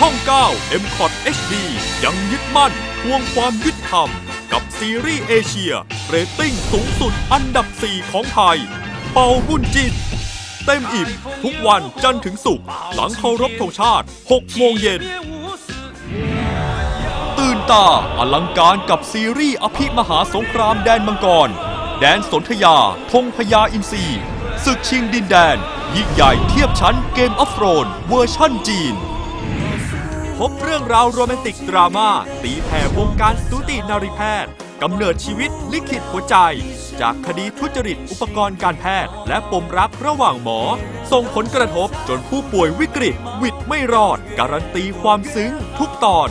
ช่อง 9 m c o t HD ยังยึดมั่นทวงความยุติธรรม กับซีรีส์เอเชีย เรตติ้งสูงสุดอันดับ 4 ของไทย เป่าบุญจินเต็มอิ่ม ทุกวันจันทร์ถึงศุกร์หลังเคารพธงชาติ 6 โมงเย็น ตื่นตาอลังการกับซีรีส์อภิมหาสงครามแดนมังกร แดนสนธยาธงพญาอินทรีศึกชิงดินแดน ยิ่งใหญ่เทียบชั้นเกมออฟโรนเวอร์ชั่นจีน พบเรื่องราวโรแมนติกดราม่าตีแผ่วงการสูตินารีแพทย์กำเนิดชีวิตลิขิตหัวใจ จากคดีทุจริตอุปกรณ์การแพทย์ และปมรักระหว่างหมอ ส่งผลกระทบจนผู้ป่วยวิกฤต วิดไม่รอด การันตีความซึ้งทุกตอน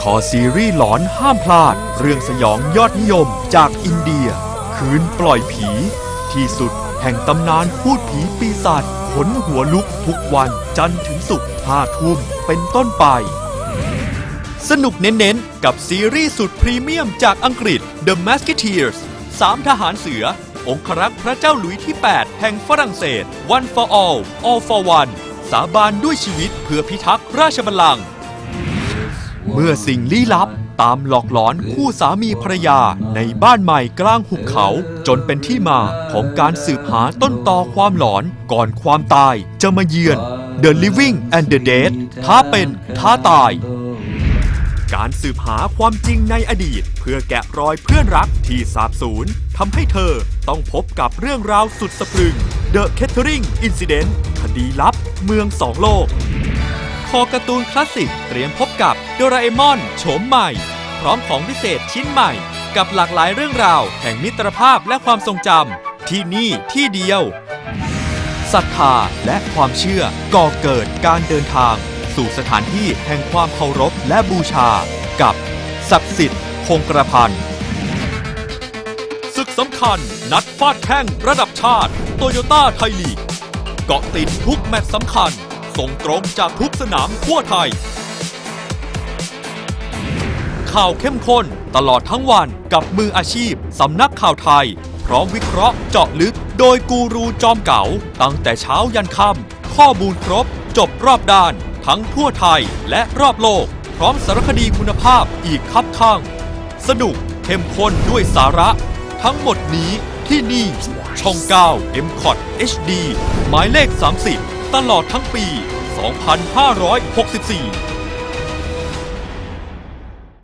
คอซีรีส์หลอนห้ามพลาด เรื่องสยองยอดนิยมจากอินเดีย คืนปล่อยผี ที่สุดแห่งตำนานพูดผีปีศาจขนหัวลุกทุกวันจันทร์ถึง ศุกร์ห้าทุ่มเป็นต้นไป สนุกเน้นๆ กับซีรีส์สุดพรีเมียมจากอังกฤษ The Musketeers สามทหารเสือ องครักษ์พระเจ้าหลุยที่ 8 แห่งฝรั่งเศส One for all all for one สาบานด้วยชีวิตเพื่อพิทักษ์ราชบัลลังก์เมื่อสิ่งลี้ลับตามหลอกหลอนคู่สามีภรรยาในบ้านใหม่กลางหุบเขา จนเป็นที่มาของการสืบหาต้นตอความหลอนก่อนความตายจะมาเยือน The Living and the Dead ท้าเป็นท้าตาย การสืบหาความจริงในอดีต เพื่อแกะรอยเพื่อนรักที่สาบสูญทำให้เธอต้องพบกับเรื่องราวสุดสะพรึง The Catering Incident คดีลับเมืองสองโลก คอการ์ตูนคลาสสิกเตรียมพบกับโดราเอมอนโฉมใหม่ พร้อมของพิเศษชิ้นใหม่ กับหลากหลายเรื่องราว แห่งมิตรภาพและความทรงจำที่นี่ที่เดียว ศรัทธาและความเชื่อก่อเกิดการเดินทาง สู่สถานที่แห่งความเคารพและบูชา กับศักดิ์สิทธิ์คงกระพันศึกสำคัญนัดฟาดแข้งระดับชาติโตโยต้าไทยลีก เกาะติดทุกแมตช์สำคัญ ส่งตรงจากทุกสนามทั่วไทย ข่าวเข้มข้นตลอดทั้งวันกับมืออาชีพสำนักข่าวไทย ร้อมวิเคราะห์เจาะลึก โดยกูรูจอมเก๋าตั้งแต่เช้ายันค่ำข้อมูลครบ จบรอบด้าน ทั้งทั่วไทยและรอบโลก พร้อมสารคดีคุณภาพอีกครับข้าง สนุกเข้มข้นด้วยสาระ ทั้งหมดนี้ที่นี่ ช่อง 9 m c o t HD หมายเลข 30 ตลอดทั้งปี 2564